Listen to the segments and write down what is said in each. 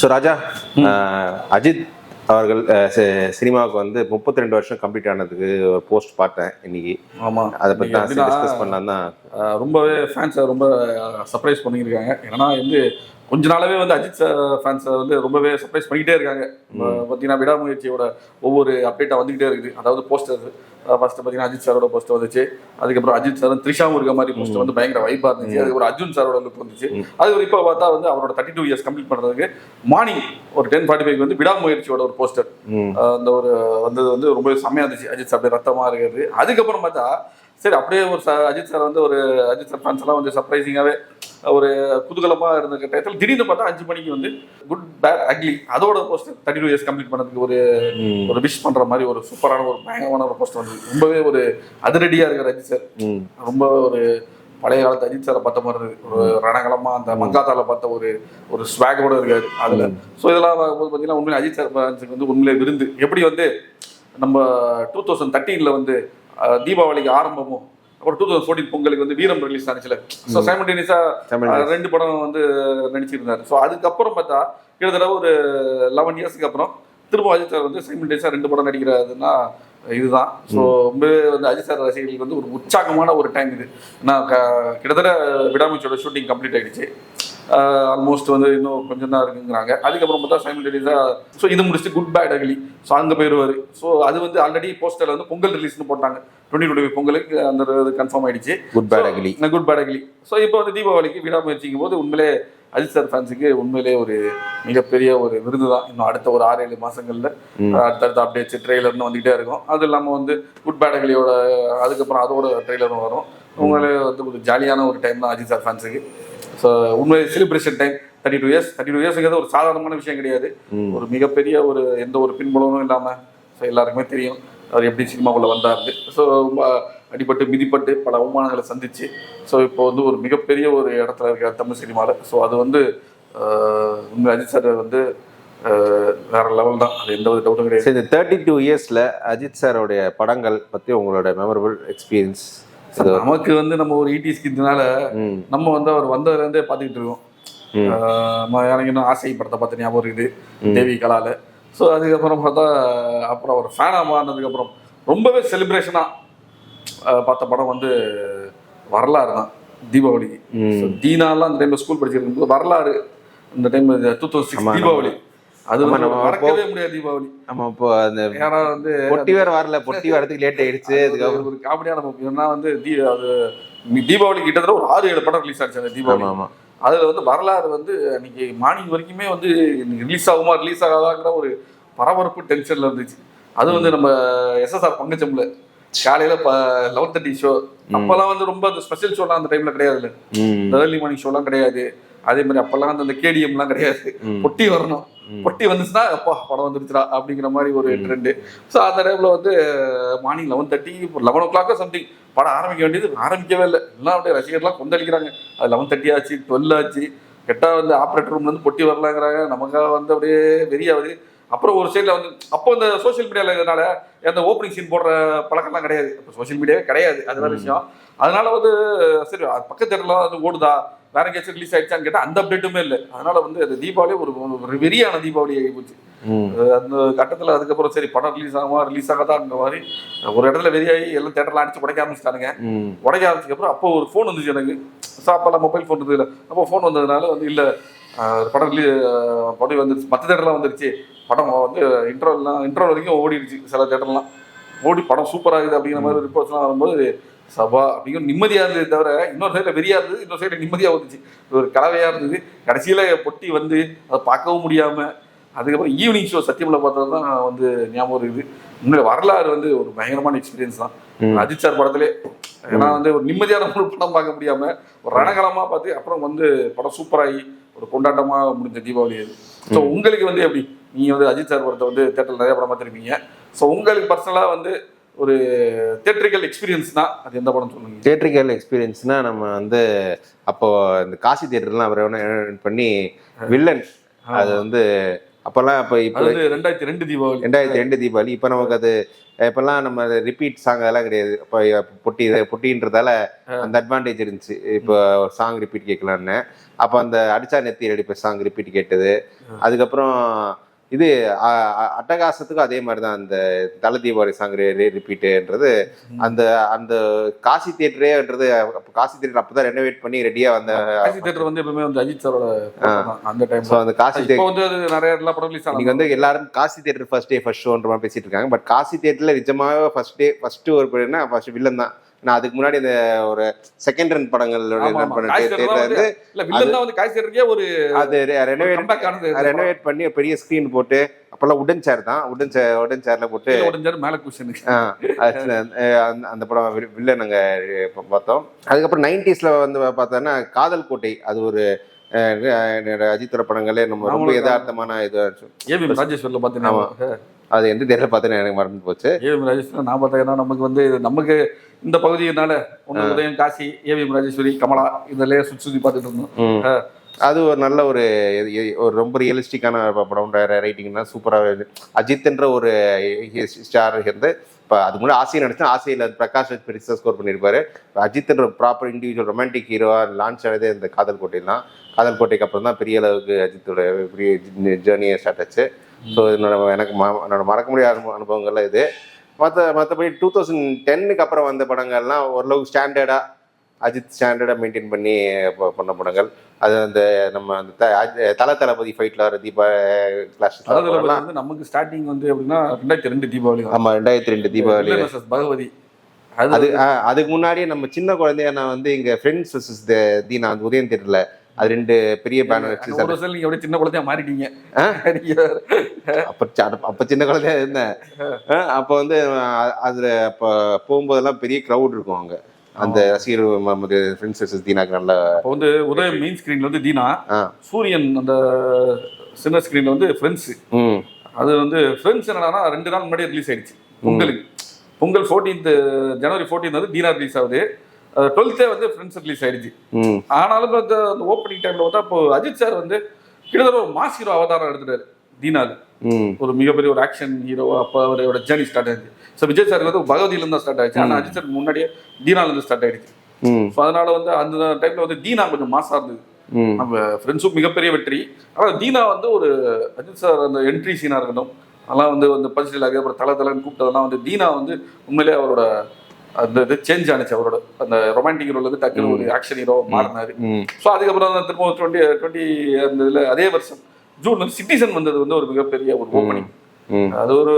So ராஜா அஜித் அவர்கள் C- சினிமாவுக்கு வந்து முப்பத்தி ரெண்டு வருஷம் கம்ப்ளீட் ஆனதுக்கு ஒரு போஸ்ட் பார்த்தேன் இன்னைக்கு. ஆமா. அதை பத்தி தான் எப்படின்னா, டிஸ்கஸ் பண்ணலாம் தான். ரொம்பவே ஃபேன்ஸை ரொம்ப சர்ப்ரைஸ் பண்ணியிருக்காங்க. ஏன்னா வந்து கொஞ்ச நாளாவே வந்து அஜித் ஃபேன்ஸை வந்து ரொம்பவே சர்ப்ரைஸ் பண்ணிக்கிட்டே இருக்காங்க. பார்த்தீங்கன்னா விடாமுயற்சியோட ஒவ்வொரு அப்டேட்டாக வந்துகிட்டே இருக்குது. அதாவது போஸ்டர் ஃபர்ஸ்ட் பார்த்தீங்கன்னா அஜித் சாரோட போஸ்ட் வந்துச்சு. அதுக்கப்புறம் அஜித் சாரும் த்ரிஷாவும் இருக்க மாதிரி போஸ்ட் வந்து பயங்கர வைப்பாக இருந்துச்சு. அதுக்கப்புறம் அர்ஜுன் சாரோட லுக் வந்துச்சு. அது இப்போ பார்த்தா வந்து அவரோட தேர்ட்டி டூ இயர்ஸ் கம்ப்ளீட் பண்ணுறதுக்கு மார்னிங் ஒரு டென் ஃபார்ட்டி ஃபைவ் வந்து விடாமுயற்சியோட ஒரு போஸ்டர். அந்த ஒரு வந்தது வந்து ரொம்பவே செம்மையா இருந்துச்சு. அஜித் சார் அப்படியே ரத்தமா இருக்கிறது. அதுக்கப்புறம் பார்த்தா சரி அப்படியே ஒரு ச- அஜித் சார் வந்து ஒரு அஜித் சார் ஃபேன்ஸ் எல்லாம் வந்து சர்ப்ரைசிங்காகவே ஒரு குதூகலமா இருந்த டயத்தில் திடீர்னு பார்த்தா அஞ்சு மணிக்கு வந்து குட் பேட் அக்லி அதோட post thirty two years complete பண்ணதுக்கு ஒரு. ஒரு விஷ் பண்ற மாதிரி ஒரு சூப்பரான ஒரு பயங்கரமான ஒரு போஸ்ட் வந்து ரொம்பவே ஒரு அதிரடியா இருக்கிற அஜித் சார். ரொம்ப ஒரு பழைய காலத்து அஜித் சாரை பார்த்த மாதிரி ஒரு ரணகலமா அந்த மங்காத்தால பார்த்த ஒரு ஒரு ஸ்வாகோட இருக்காரு அதுல. ஸோ இதெல்லாம் பார்த்தீங்கன்னா உண்மையிலே அஜித் சார் வந்து உண்மையிலே விருந்து. எப்படி வந்து நம்ம டூ தௌசண்ட் தேர்ட்டீனில் வந்து தீபாவளிக்கு ஆரம்பமும் அப்புறம் டூ தௌசண்ட் ஃபோர்டீன் பொங்கலுக்கு வந்து வீரம் ரிலீஸ் ஆனிச்சுல. So Simultaneous. ரெண்டு படம் வந்து நடிச்சிருந்தாரு. ஸோ அதுக்கப்புறம் பார்த்தா கிட்டத்தட்ட ஒரு லெவன் இயர்ஸ்க்கு அப்புறம் திரும்ப அஜித் சார் வந்து சைமல்டேனியஸாக ரெண்டு படம் நடிக்கிறதுன்னா இதுதான். ஸோ ரொம்பவே வந்து அஜித் சார் ரசிகர்களுக்கு வந்து ஒரு உற்சாகமான ஒரு டைம் இது. நான் கிட்டத்தட்ட விடாமுச்சியோட ஷூட்டிங் கம்ப்ளீட் ஆயிடுச்சு. ஆல்மோஸ்ட் வந்து இன்னும் கொஞ்சம் தான் இருக்குங்கிறாங்க. அதுக்கப்புறம் பார்த்தா சைமல்டேனியஸாக ஸோ இது முடிச்சுட்டு குட் பேட் அகலி ஸோ அங்கே போயிடுவார். ஸோ அது வந்து ஆல்ரெடி போஸ்டரில் வந்து பொங்கல் ரிலீஸ்னு போட்டாங்க. டுவெண்ட்டி டுவெண்ட்டி பொங்கலுக்கு அந்த இது கன்ஃபார்ம் ஆயிடுச்சு. Good bad ugly good bad ugly so இப்போ வந்து தீபாவளிக்கு விடாமுயற்சிக்கும் போது உண்மையிலே அஜித் சார் ஃபேன்ஸுக்கு உண்மையிலே ஒரு மிகப்பெரிய ஒரு விருது தான். இன்னும் அடுத்த ஒரு ஆறு ஏழு மாசங்கள்ல அடுத்தடுத்த அப்டேட்ஸ் ட்ரெய்லர்னு வந்துகிட்டே இருக்கும். அது இல்லாமல் வந்து குட் பேட் அகிலியோட அதுக்கப்புறம் அதோட ட்ரெய்லரும் வரும். உண்மையிலே வந்து ஒரு ஜாலியான ஒரு டைம் தான் அஜித் சார் ஃபேன்ஸுக்கு ஸோ உண்மையிலே celebration time thirty two years thirty two இயர்ஸுங்கிறது ஒரு சாதாரணமான விஷயம் கிடையாது. ஒரு மிகப்பெரிய ஒரு எந்த ஒரு பின்புலமும் இல்லாமல் ஸோ எல்லாருக்குமே தெரியும் அவர் எப்படி சினிமாக்குள்ள வந்தாரு ஸோ அடிபட்டு மிதிப்பட்டு பல அவமானங்களை சந்திச்சு ஸோ இப்போ வந்து ஒரு மிகப்பெரிய ஒரு இடத்துல இருக்க தமிழ் சினிமாவில் ஸோ அது வந்து உண்மை அஜித் சார் வந்து வேற லெவல் தான். அது எந்த ஒரு டவுட்டும் கிடையாது. இந்த தேர்ட்டி டூ இயர்ஸ்ல அஜித் சாரோடைய படங்கள் பத்தி உங்களோட மெமரபிள் எக்ஸ்பீரியன்ஸ் நமக்கு வந்து நம்ம ஒரு ஈட்டி ஸ்கிட்னால ம். நம்ம வந்து அவர் வந்ததுலேருந்தே பார்த்துக்கிட்டு இருக்கோம். எனக்கு இன்னும் ஆசை படத்தை பார்த்து ஞாபகம் இருக்குது. தேவி கலால. ஸோ அதுக்கப்புறம் பார்த்தா அப்புறம் அவர் ஃபேனாக மாறினதுக்கப்புறம் ரொம்பவே செலிப்ரேஷனாக பார்த்த படம் வந்து வரலாறு தான் தீபாவளிக்கு. தீனாலாம் அந்த டைம்ல ஸ்கூல் படிச்சிருக்கும் வரலாறு. இந்த time two thousand six Deepavali. அது நம்ம மறக்கவே முடியாது தீபாவளி. ஆமா இப்போ அந்த ஏன்னா வந்து பொட்டி வேற வரல பொட்டி வரதுக்கு லேட் ஆயிடுச்சு அதுக்கப்புறம் அது ஒரு காமெடியான ஏன்னா வந்து தீ அது தீபாவளி கிட்டத்தட்ட ஒரு ஆறு ஏழு படம் ரிலீஸ் ஆச்சு அந்த தீபாவளி. ஆமா ஆமா. அதுல வந்து வரலாறு வந்து அன்னைக்கு மார்னிங் வரைக்குமே வந்து ரிலீஸ் ஆகுமா ரிலீஸ் ஆகாதாங்கிற ஒரு பரபரப்பு டென்ஷன்ல இருந்துச்சு. அது வந்து நம்ம எஸ்எஸ்ஆர் பங்கச்சம்ல காலையில லெவன் தேர்ட்டி ஷோ அப்பெல்லாம் வந்து ரொம்ப அந்த ஸ்பெஷல் ஷோலாம் அந்த டைம்ல கிடையாதுல்ல ஏர்லி மார்னிங் ஷோலாம் கிடையாது. அதே மாதிரி அப்பெல்லாம் அந்த கேடிஎம்லாம் கிடையாது. பொட்டி வரணும். பொட்டி வந்துச்சுன்னா அப்பா படம் வந்துருச்சுடா அப்படிங்கிற மாதிரி ஒரு ட்ரெண்டு ஸோ அந்த டைம்ல வந்து மார்னிங் லெவன் தேர்ட்டி லெவன் ஓ கிளாக்கோ சம்திங் படம் ஆரம்பிக்க வேண்டியது ஆரம்பிக்கவே இல்லை. எல்லாம் அப்படியே ரசிகர்லாம் கொந்தளிக்கிறாங்க. அது லெவன் தேர்ட்டி ஆச்சு டுவெல் ஆச்சு. கெட்டா வந்து ஆப்ரேட்டர் ரூம்ல இருந்து பொட்டி வரலாங்கிறாங்க. நமக்காக வந்து அப்படியே வெறியாவது அப்புறம் ஒரு சைடில் வந்து அப்போ இந்த சோஷியல் மீடியாவில் இதனால அந்த ஓப்பனிங் சீன் போடுற பழக்கம்லாம் கிடையாது. இப்போ சோஷியல் மீடியாவே கிடையாது. அது வேற விஷயம். அதனால வந்து சரி அது பக்கத்து இடத்துல அது ஓடுதா? வேற எங்கேயாச்சும் ரிலீஸ் ஆயிடுச்சான்னு கேட்டால் அந்த அப்டேட்டுமே இல்லை. அதனால வந்து அந்த தீபாவளி ஒரு வெறியான தீபாவளி ஆகி போச்சு. அந்த கட்டத்தில் அதுக்கப்புறம் சரி படம் ரிலீஸ் ஆகுமா ரிலீஸ் ஆகாதாங்கிற மாதிரி ஒரு இடத்துல வெறியாகி எல்லாம் தேட்டர்லாம் அடிச்சு உடைக்க ஆரம்பிச்சிட்டானுங்க. உடைக்க ஆரம்பிச்சதுக்கப்புறம் அப்போ ஒரு ஃபோன் வந்துச்சு எனக்கு. ஸோ அப்போல்லாம் மொபைல் ஃபோன் இருந்தது இல்லை அப்போ ஃபோன் வந்ததுனால வந்து இல்லை படம் ரிலீ படம் வந்துருச்சு. மற்ற தேட்டர்லாம் வந்துருச்சு. படம் வந்து இன்டர்வல்லாம் இன்டர்வல் வரைக்கும் ஓடிடுச்சு சில தேட்டர்லாம் ஓடி படம் சூப்பராக இருக்குது அப்படிங்கிற மாதிரி ரிப்போர்ட்ஸ்லாம் வரும்போது சபா அப்படிங்கிற நிம்மதியாக இருந்தது தவிர இன்னொரு சைடில் வெறியாக இருந்தது இன்னொரு சைடில் நிம்மதியாக வந்துச்சு. ஒரு கலவையாக இருந்தது. கடைசியில் பொட்டி வந்து அதை பார்க்கவும் முடியாமல் அதுக்கப்புறம் ஈவினிங் ஷோ சத்தியமில் பார்த்தது தான் வந்து ஞாபகம் இருக்குது. உண்மையில வரலாறு வந்து ஒரு பயங்கரமான எக்ஸ்பீரியன்ஸ் தான். அஜித் சார் படத்திலே ஏன்னா வந்து ஒரு நிம்மதியான ஒரு படம் பார்க்க முடியாம ஒரு ரணகலமா பார்த்து அப்புறம் வந்து படம் சூப்பராகி ஒரு கொண்டாட்டமா முடிஞ்ச தீபாவளி அது. ஸோ உங்களுக்கு வந்து எப்படி? நீங்க வந்து அஜித் சார் படத்தை வந்து தேட்டரில் நிறைய படம் பார்த்துருப்பீங்க. ஸோ உங்களுக்கு பர்சனலாக வந்து ஒரு தேட்டரிக்கல் எக்ஸ்பீரியன்ஸ்னா அது எந்த படம் சொல்லுங்க தியேட்ரிக்கல் எக்ஸ்பீரியன்ஸ்னா நம்ம வந்து அப்போ இந்த காசி தியேட்டர்லாம் அவர் பண்ணி வில்லன் அது வந்து அப்போல்லாம் இப்போ இப்போ ரெண்டாயிரத்தி ரெண்டு தீபாவளி. ரெண்டாயிரத்தி ரெண்டு தீபாவளி. இப்போ நமக்கு அது இப்போல்லாம் நம்ம ரிப்பீட் சாங் அதெல்லாம் கிடையாது. இப்போ பொட்டி பொட்டின்றதால அந்த அட்வான்டேஜ் இருந்துச்சு. இப்போ சாங் ரிப்பீட் கேட்கலான்னு. அப்போ அந்த அடிச்சா நெத்தி அடிப்ப சாங் ரிப்பீட் கேட்டது. அதுக்கப்புறம் இது அட்டகாசத்துக்கும் அதே மாதிரி தான் அந்த தலை தீபாவளி சாங் ரிப்பீட்டுன்றது அந்த அந்த காசி தியேட்டரேன்றது காசி தியேட்டர் அப்பதான் ரெனோவேட் பண்ணி ரெடியா வந்த காசி தேட்டர் வந்து எப்பவுமே வந்து அஜித் சாரோட அந்த டைம் அந்த காசி தியேட்டர் வந்து நிறைய எல்லா படம் ரிலீஸ் இன்னைக்கு வந்து எல்லாரும் Kasi theatre first day first ஷோன்ற மாதிரி பேசிட்டு இருக்காங்க. பட் காசி தியேட்டர்ல நிஜமாவே ஃபர்ஸ்ட் டே ஃபர்ஸ்ட் ஒரு ஃபர்ஸ்ட் வில்லன் தான். நான் அதுக்கு முன்னாடி இந்த ஒரு செகண்ட் ரன் படங்கள் ஆமா, ஆமா. பண்ண காசி theatre தான் தேட்டர் வந்து ஒரு அது ரெனோவேட் ரெனோவேட் பண்ணி பெரிய ஸ்க்ரீன் போட்டு அப்பெல்லாம் உடன் சேர் தான். உடன் சேர் உடன் சேர்ல போட்டு கீழே உடைஞ்சாரு மேல அஹ் அந்த- அந்த படம் வி- வில்லன் நாங்க பார்த்தோம். அதுக்கப்புறம் நைன்டிஸ்ல வந்து பார்த்தோன்னா காதல் கோட்டை. அது ஒரு அஜித்தோட படங்களே நம்ம ரொம்ப யதார்த்தமான இது ராஜேஸ்வரில் பார்த்தீங்கன்னா அது எந்த தேட்டர் பார்த்தேன்னு எனக்கு மறந்து போச்சு. ஏவிஎம் ராஜேஸ்வரி நான் பார்த்தேன்னா நமக்கு வந்து நமக்கு இந்த பகுதியினால ஒன்று உதயம் காசி ஏவிஎம் ராஜேஸ்வரி கமலா இதெல்லாம் சுற்றி சுற்றி பார்த்துட்டு இருந்தோம். அது ஒரு நல்ல ஒரு ஒரு ரொம்ப ரியலிஸ்டிக்கான படம் ரைட்டிங்னா சூப்பராக அஜித்ன்ற ஒரு ஸ்டார் வந்து இப்போ அது முன்னாடி ஆசையை நடிச்சா ஆசையில் பிரகாஷ் ராஜ் பெருசாக ஸ்கோர் பண்ணியிருப்பாரு. அஜித்ன்ற ப்ராப்பர் இண்டிவிஜுவல் ரொமான்டிக் ஹீரோவா லான்ச் ஆனதே இந்த காதல் கோட்டைலாம் காதல் கோட்டைக்கு அப்புறம் தான் பெரிய அளவுக்கு அஜித்தோட பெரிய ஜேர்னியை ஸ்டார்ட் ஆச்சு. ஸோ என்னோட எனக்கு என்னோட மறக்க முடியாத அனுபவ- அனுபவங்கள்லாம் இது. மற்ற மற்றபடி டூ தௌசண்ட் டென்னுக்கு அப்புறம் வந்த படங்கள்லாம் ஓரளவுக்கு ஸ்டாண்டர்டாக அஜித் ஸ்டாண்டர்டாக மெயின்டைன் பண்ணி பண்ண படங்கள். அது அந்த நம்ம அந்த தல தளபதி ஃபைட்ல வர தீபா கிளாஸ் வந்து நமக்கு ஸ்டார்டிங் வந்து எப்படின்னா ரெண்டாயிரத்தி ரெண்டு தீபாவளி தான். ஆமா ரெண்டாயிரத்தி ரெண்டு தீபாவளி. பகவதி. அது அதுக்கு முன்னாடியே நம்ம சின்ன குழந்தையா நான் வந்து இங்க ஃப்ரெண்ட்ஸ் தீனா அந்த உதயம் தேட்டர்ல அது ரெண்டு பெரிய பேனர் வச்சு ஒரு வருஷம் நீங்க சின்ன குழந்தையா மாறிட்டீங்க. அப்ப அப்ப சின்ன குழந்தையா இருந்தேன். அப்ப வந்து அதுல அப்ப போகும்போதெல்லாம் பெரிய க்ரௌட் இருக்கும் அங்க. அந்த ரசிகர் ஃப்ரெண்ட்ஸ் தீனாக்கு நல்ல அப்போ வந்து உதயம் மெயின் ஸ்கிரீன்ல வந்து தீனா. சூரியன் அந்த சின்ன ஸ்கிரீன்ல வந்து ஃப்ரெண்ட்ஸ் அது வந்து ஃப்ரெண்ட்ஸ் என்னன்னா ரெண்டு நாள் முன்னாடியே ரிலீஸ் ஆயிடுச்சு. பொங்கலுக்கு. பொங்கல் ஃபோர்டீன்த் ஜனவரி ஃபோர்டீன் வந்து தீனா ரிலீஸ் ஆகுது. டுவெல்த்தே வந்து ஃப்ரெண்ட்ஸ் ரிலீஸ் ஆயிடுச்சு. ஆனாலும் அந்த ஓப்பனிங் டைம்ல பார்த்தா இப்போ அஜித் சார் வந்து கிட்டத்தட்ட ஒரு மாஸ் ஹீரோ அவதாரம் எடுத்துட்டாரு தீனால. ஒரு மிகப்பெரிய ஒரு ஆக்ஷன் ஹீரோ அப்போ அவரோட ஜேர்னி ஸ்டார்ட் ஆயிடுச்சு. ஸோ விஜய் சாருக்கு வந்து பகவதியில தான் ஸ்டார்ட் ஆயிடுச்சு. ஆனால் அஜித் சார் முன்னாடியே தீனால இருந்து ஸ்டார்ட் ஆயிடுச்சு. ஸோ அதனால வந்து அந்த டைம்ல வந்து தீனா கொஞ்சம் மாசா இருந்தது. நம்ம ஃப்ரெண்ட்ஸும் மிகப்பெரிய வெற்றி. ஆனால் தீனா வந்து ஒரு அஜித் சார் அந்த என்ட்ரி சீனாக இருக்கட்டும் அதெல்லாம் வந்து வந்து பரிசுல அப்புறம் தலை தலைன்னு கூப்பிட்டதெல்லாம் வந்து தீனா வந்து உண்மையிலேயே அவரோட அந்த இது சேஞ்ச் ஆனிச்சு அவரோட. அந்த ரொமான்டிக் ரோல் டக்குனு ஒரு ஆக்ஷன் ஹீரோ மாறினாரு. ஸோ அதுக்கப்புறம் தான் திரும்ப டுவெண்ட்டி டுவெண்ட்டி அந்த இதில் அதே வருஷம் ஜூன் வந்து சிட்டிசன் வந்தது வந்து ஒரு மிகப்பெரிய ஒரு ஓப்பனிங் அது ஒரு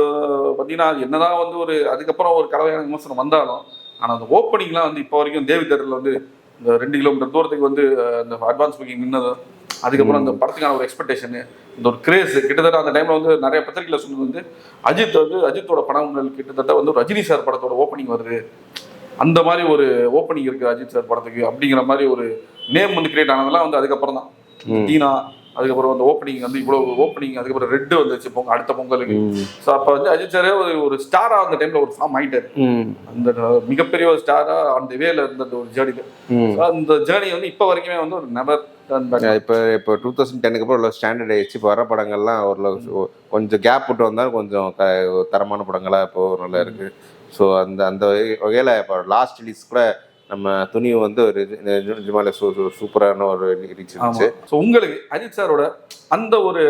பார்த்தீங்கன்னா என்னதான் வந்து ஒரு அதுக்கப்புறம் ஒரு கலவையான விமர்சனம் வந்தாலும் ஆனால் அந்த ஓப்பனிங்லாம் வந்து இப்போ வரைக்கும் தேவி தேட்டரில் வந்து இந்த ரெண்டு கிலோமீட்டர் தூரத்துக்கு வந்து இந்த அட்வான்ஸ் புக்கிங் நின்னது அதுக்கப்புறம் அந்த படத்துக்கான ஒரு எக்ஸ்பெக்டேஷன் இந்த ஒரு கிரேஸ் கிட்டத்தட்ட அந்த டைம்ல வந்து நிறைய பத்திரிகையில் சொன்னது வந்து அஜித் வந்து அஜித்தோட படங்கள் கிட்டத்தட்ட வந்து ரஜினி சார் படத்தோட ஓப்பனிங் வருது. அந்த மாதிரி ஒரு ஓப்பனிங் இருக்கு அஜித் சார் படத்துக்கு அப்படிங்கிற மாதிரி ஒரு நேம் வந்து கிரியேட் ஆனதெல்லாம் வந்து அதுக்கப்புறம் தான் ம். அதுக்கப்புறம் அந்த ஓப்பனிங் வந்து இவ்வளவு ஓப்பனிங் அதுக்கப்புறம் ரெட் வந்துச்சு பொங்க அடுத்த பொங்கலுக்கு ஸோ அப்போ வந்து அஜித் சாரே ஒரு ஒரு ஸ்டாரா அந்த டைம்ல ஒரு ஃபார்ம் ஆயிட்டாரு. ம். அந்த மிகப்பெரிய ஒரு ஸ்டாரா அந்த வேல இருந்த ஒரு ஜேர்னில ம். அந்த ஜேர்னி வந்து இப்போ வரைக்குமே வந்து ஒரு நெவர் இப்போ இப்போ டூ தௌசண்ட் டென்னுக்கு அப்புறம் ஒரு ஸ்டாண்டர்ட் ஆயிடுச்சு. இப்போ வர படங்கள்லாம் ஒரு கொஞ்சம் கேப் விட்டு வந்தாலும் கொஞ்சம் தரமான படங்களாக இப்போ நல்லா இருக்கு. ஸோ அந்த அந்த வகையில் இப்போ லாஸ்ட் ரிலீஸ் கூட நம்ம துணிவு வந்து ஒரு நிஜமால சூப்பரான ஒரு ரீச் இருந்துச்சு. ஸோ உங்களுக்கு அஜித் சாரோட அந்த ஒரு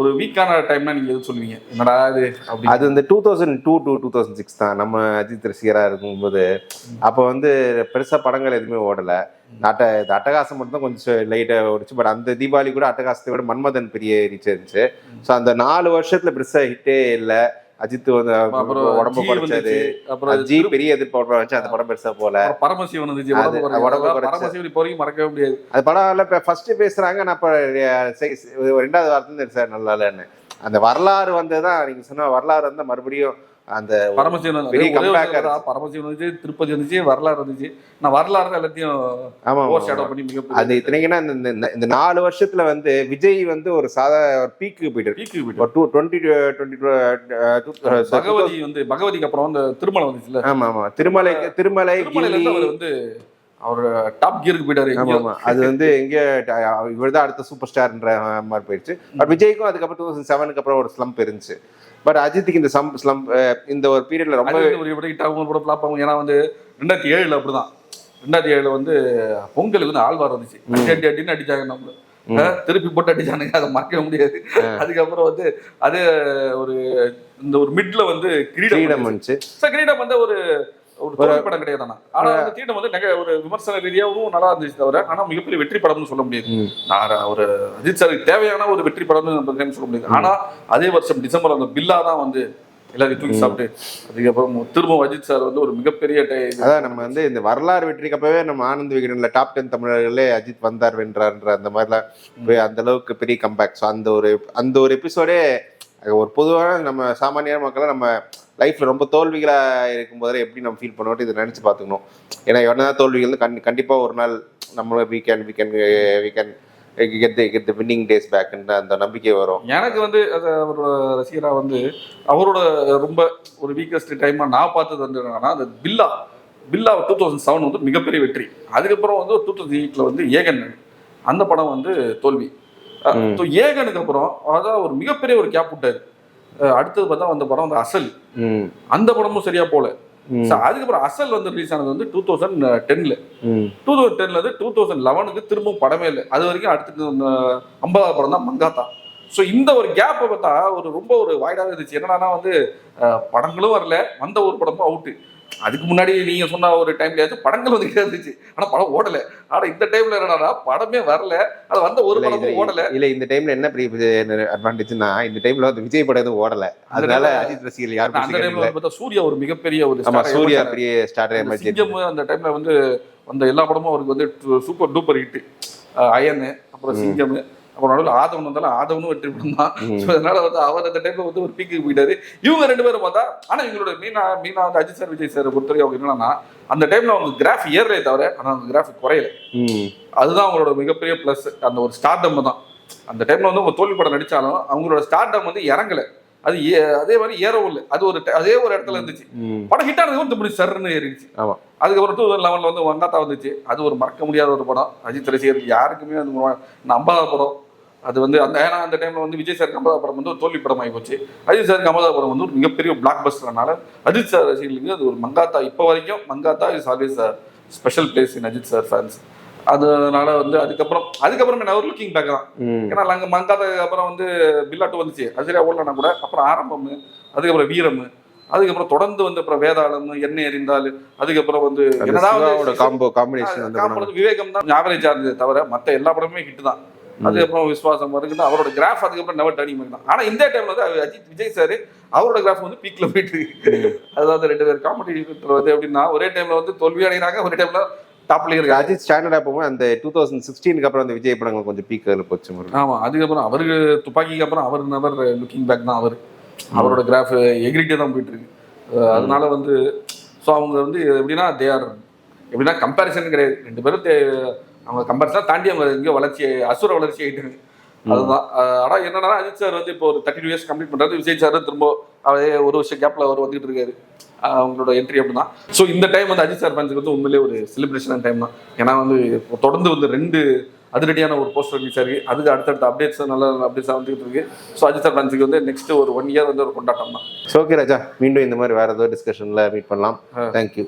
ஒரு வீக்கான டைம்னா நீங்க எது சொல்லுவீங்க? என்னடா இது அப்படி. அது இந்த two thousand two two two thousand six தான். நம்ம அஜித் ரசிகராக இருக்கும்போது. அப்போ வந்து பெருசாக படங்கள் எதுவுமே ஓடலை. அட்ட இந்த அட்டகாசம் மட்டும் தான் கொஞ்சம் லைட்டாக ஓடிச்சு. பட் அந்த தீபாவளி கூட அட்டகாசத்தை விட மன்மதன் பெரிய ரீச் இருந்துச்சு ஸோ அந்த நாலு வருஷத்துல பெருசாக ஹிட்டே இல்லை. அஜித் வந்து அப்புறம் உடம்பு வந்துச்சு, அப்புறம் ஜி பெரிய எதிர்பார்ப்பு வச்சு அந்த படம் பெருசா போல. பரமசிவன் வந்துச்சு உடம்பு. பரமசிவன் இப்போ வரைக்கும் மறக்கவே முடியாது. அது படம் இப்போ ஃபர்ஸ்ட் பேசுறாங்க நான் இப்போ ரெண்டாவது வாரத்துல சார் நல்லா இல்லைன்னு. அந்த வரலாறு வந்ததுதான் நீங்க சொன்ன வரலாறு வந்து மறுபடியும் அந்த பரமசிவன் வந்து பெரிய பரமசிவன் வந்துச்சு திருப்பதி வந்துச்சு வரலாறு வந்துச்சு நான் வரலாறு எல்லாத்தையும் ஆமா பண்ணி அது மிகப்பெரிய இத்தனைக்குன்னா இந்த- நாலு வருஷத்துல வந்து விஜய் வந்து ஒரு சாதா ஒரு பீக்கு போயிட்டு பீக்கு போயிட்டு டூ டுவெண்ட்டி டுவெண்ட்டி பகவதி வந்து பகவதிக்கு அப்புறம் அந்த திருமலை வந்துச்சுல்ல ஆமா ஆமா. திருமலை திருமலை வந்து அவர் டாப் கியருக்கு போயிட்டாரு அது வந்து எங்க இவர் தான் அடுத்த சூப்பர் ஸ்டார்ன்ற மாதிரி போயிடுச்சு. பட் விஜய்க்கும் அதுக்கப்புறம் டூ தௌசண்ட் செவனுக்கு அப்புறம் ஒரு ஸ்லம்ப் இருந்துச்சு. பட் அஜித்துக்கு இந்த சம் ஸ்லம்ப் இந்த ஒரு பீரியட்ல ரொம்ப ஒரு hit ஆகும் கூட ஃபிளாப் ஆகும். ஏன்னா வந்து ரெண்டாயிரத்தி ஏழுல அப்படிதான். ரெண்டாயிரத்தி ஏழுல வந்து பொங்கலுக்கு வந்து ஆழ்வார் வந்துச்சு. அடி அடி அடின்னு அடிச்சாங்க நம்ம அஹ் திருப்பி போட்டு அடிச்சானுங்க. அதை மறக்கவே முடியாது. அதுக்கப்புறம் வந்து அது ஒரு இந்த ஒரு மிட்ல வந்து கிரீடம் வந்துச்சு. கிரீடம் வந்து ஒரு ஒரு தோல்வி படம் கிடையாது ஆனா அந்த கிரீடம் வந்து நெக ஒரு விமர்சன ரீதியாகவும் நல்லா இருந்துச்சு தவிர ஆனா மிகப்பெரிய வெற்றி படம்னு சொல்ல முடியாது. நான் ஒரு அஜித் சாருக்கு தேவையான ஒரு வெற்றி படம்னு நம்ம சொல்ல முடியாது. ஆனா அதே வருஷம் டிசம்பர் அந்த பில்லா தான் வந்து எல்லாரையும் தூக்கி சாப்பிட்டு அதுக்கப்புறம் திரும்ப அஜித் சார் வந்து ஒரு மிகப்பெரிய அதான் நம்ம வந்து இந்த வரலாறு வெற்றிக்கு அப்பவே நம்ம ஆனந்த் விகடன்ல டாப் டென் தமிழர்களே அஜித் வந்தார் வென்றார்ன்ற அந்த மாதிரிலாம் அந்த அளவுக்கு பெரிய கம்பேக் ஸோ அந்த ஒரு அந்த ஒரு எபிசோடே ஒரு பொதுவான நம்ம சாமானிய மக்களை நம்ம லைஃப்ல ரொம்ப தோல்விகளா இருக்கும் போதே எப்படி நம்ம ஃபீல் பண்ணுவோம் இதை நினைச்சு பார்த்துக்கணும். ஏன்னா என்னதான் தோல்விகள் கண்டி கண்டிப்பா ஒரு நாள் நம்மள weekend weekend weekend get get the winning days பேக்ன்ற அந்த நம்பிக்கை வரும். எனக்கு வந்து அது அவரோட ரசிகரா வந்து அவரோட ரொம்ப ஒரு வீக்கஸ்ட் டைமா நான் பார்த்தது வந்து என்னன்னா அந்த Billa Billa two thousand seven வந்து மிகப்பெரிய வெற்றி. அதுக்கப்புறம் வந்து டூ தௌசண்ட் எயிட்ல வந்து ஏகன். அந்த படம் வந்து தோல்வி. ஏகனுக்கு அப்புறம் அதான் ஒரு மிகப்பெரிய ஒரு கேப் விட்டாரு. அடுத்தது பார்த்தா அந்த படம் வந்து அசல். அந்த படமும் சரியா போல. அதுக்கப்புறம் அசல் வந்து ரிலீஸ் ஆனது வந்து டூ தௌசண்ட் டென்ல டூ தௌசண்ட் டென்ல இருந்து டூ தௌசண்ட் லெவனுக்கு திரும்பவும் படமே இல்லை. அது வரைக்கும் அடுத்து ஐம்பதாவது படம் தான் மங்காத்தா. ஸோ இந்த ஒரு கேப்பை பார்த்தா ஒரு ரொம்ப ஒரு வாய்டாக இருந்துச்சு. என்னன்னா வந்து படங்களும் வரல. வந்த ஒரு படமும் அவுட்டு அதுக்கு முன்னாடி நீங்க சொன்ன ஒரு டைம்லயாவது படங்கள் வந்துகிட்டே இருந்துச்சு. ஆனா படம் ஓடல. ஆனா இந்த டைம்ல என்னன்னா படமே வரல. அது வந்த ஒரு படமும் ஓடல. இல்ல இந்த டைம்ல என்ன பெரிய அட்வான்டேஜ்னா இந்த டைம்ல வந்து விஜய் படம் எதுவும் ஓடல. அதனால அஜித் ரசிகர்கள் யாரும் அந்த டைம்ல பார்த்தா சூர்யா ஒரு மிகப்பெரிய ஒரு சூர்யா பெரிய ஸ்டார்டர் அந்த அந்த டைம்ல வந்து வந்த எல்லா படமும் அவருக்கு வந்து சூப்பர் டூப்பர் ஹிட் அயன் அப்புறம் சிங்கம். அப்புறம் நடுவில் ஆதவன் வந்தாலும் ஆதவனும் வெற்றி தான் ஸோ அதனால வந்து அவர் அந்த டைம்ல வந்து ஒரு பீக்கு போயிட்டாரு. இவங்க ரெண்டு பேரும் பார்த்தா ஆனா இவங்களோட மீனா மீனா வந்து அஜித் சார் விஜய் சார் பொறுத்தவரை அவங்க என்னன்னா அந்த டைம்ல அவங்க கிராஃப் ஏறலே தவிர ஆனா அந்த கிராஃப் குறையல. அதுதான் அவங்களோட மிகப்பெரிய ப்ளஸ் அந்த ஒரு ஸ்டார்டம் தான். அந்த டைம்ல வந்து அவங்க தோல்வி படம் நடிச்சாலும் அவங்களோட ஸ்டார்டம் வந்து இறங்கல. அது அதே மாதிரி ஏறவும் இல்லை. அது ஒரு அதே ஒரு இடத்துல இருந்துச்சு. படம் ஹிட் ஆனதுக்கு வந்து இப்படி சர்ன்னு ஏறிடுச்சு. ஆமா. அதுக்கப்புறம் டூ தௌசண்ட் லெவனில் வந்து வங்காத்தா வந்துச்சு. அது ஒரு மறக்க முடியாத ஒரு படம். அஜித் ரசிகர்கள் யாருக்குமே அது நம்பாத படம். அது வந்து அந்த ஏன்னா அந்த டைம்ல வந்து விஜய் சார் கமலா படம் வந்து ஒரு தோல்வி படம் ஆகி போச்சு. அஜித் சார் கமலா படம் வந்து ஒரு மிகப்பெரிய பிளாக் பஸ்டர்னால அஜித் சார் ரசிகர்களுக்கு அது ஒரு மங்காத்தா இப்போ வரைக்கும் Mankatha is always special place in Ajith sir fans அதனால வந்து அதுக்கப்புறம் அதுக்கப்புறம் என்ன ஒரு லுக்கிங் பேக் தான். ஏன்னா நாங்க மங்காத்தாக்கு அப்புறம் வந்து பில்லாட்டு வந்துச்சு. அது சரியா ஓடலனா கூட அப்புறம் ஆரம்பம் அதுக்கப்புறம் வீரம் அதுக்கப்புறம் தொடர்ந்து வந்து அப்புறம் வேதாளம் எண்ணெய் எறிந்தால் அதுக்கப்புறம் வந்து என்னதான் காம்போ காம்பினேஷன் விவேகம் தான் ஆவரேஜா இருந்தது தவிர மத்த எல்லா படமுமே ஹிட் தான். அதுக்கப்புறம் விஸ்வாசம் இருக்குது அவரோட கிராஃப் அதுக்கப்புறம் நெவர் டர்னிங் தான். ஆனா இந்த டைம்ல வந்து அஜித் விஜய் சார் அவரோட கிராஃப் வந்து பீக்ல போயிட்டு இருக்கு. அதாவது ரெண்டு பேர் காமெடி வந்து எப்படின்னா ஒரே டைம்ல வந்து தோல்வி அடைகிறாங்க ஒரே டைம்ல டாப்ல இருக்காங்க. அஜித் ஸ்டாண்டர்டா போகும்போது அந்த டூ தௌசண்ட் சிக்ஸ்டீனுக்கு அப்புறம் அந்த விஜய் படங்கள் கொஞ்சம் பீக் அதில் போச்சு முருகன். ஆமா அதுக்கப்புறம் அவருக்கு துப்பாக்கிக்கு அப்புறம் அவர் நபர் லுக்கிங் பேக் தான் அவர். அவரோட கிராஃப் எகிரிட்டே தான் போயிட்டு இருக்கு. அதனால வந்து ஸோ அவங்க வந்து எப்படின்னா தே ஆர் எப்படின்னா கம்பேரிசன் கிடையாது. ரெண்டு பேரும் அவங்க கம்பேரிசன் தாண்டி அவங்க எங்கேயோ வளர்ச்சி அசுர வளர்ச்சி ஆயிட்டாங்க அதுதான். அஹ் ஆனா என்னன்னா அஜித் சார் வந்து இப்போ ஒரு தேர்ட்டி டூ இயர்ஸ் கம்ப்ளீட் பண்றாரு. விஜய் சார் திரும்ப அதே ஒரு வருஷம் கேப்ல அவர் வந்துட்டு இருக்காரு. அவங்களோட என்ட்ரி அப்படிதான். ஸோ இந்த டைம் வந்து அஜித் சார் ஃபேன்ஸுக்கு வந்து உண்மையிலேயே ஒரு செலிப்ரேஷன் டைம் தான். ஏன்னா வந்து தொடர்ந்து வந்து ரெண்டு அதிரடியான ஒரு போஸ்டர் ரிலீஸ் ஆயிருக்கு அதுக்கு அடுத்தடுத்த அப்டேட்ஸ் நல்ல அப்டேட்ஸ் வந்துட்டு இருக்கு. ஸோ அஜித் சார் ஃபேன்ஸுக்கு வந்து நெக்ஸ்ட் ஒரு ஒன் இயர் வந்து ஒரு கொண்டாட்டம் தான் ஓகே ராஜா. மீண்டும் இந்த மாதிரி வேற ஏதோ டிஸ்கஷன்ல மீட் பண்ணலாம். தேங்க்யூ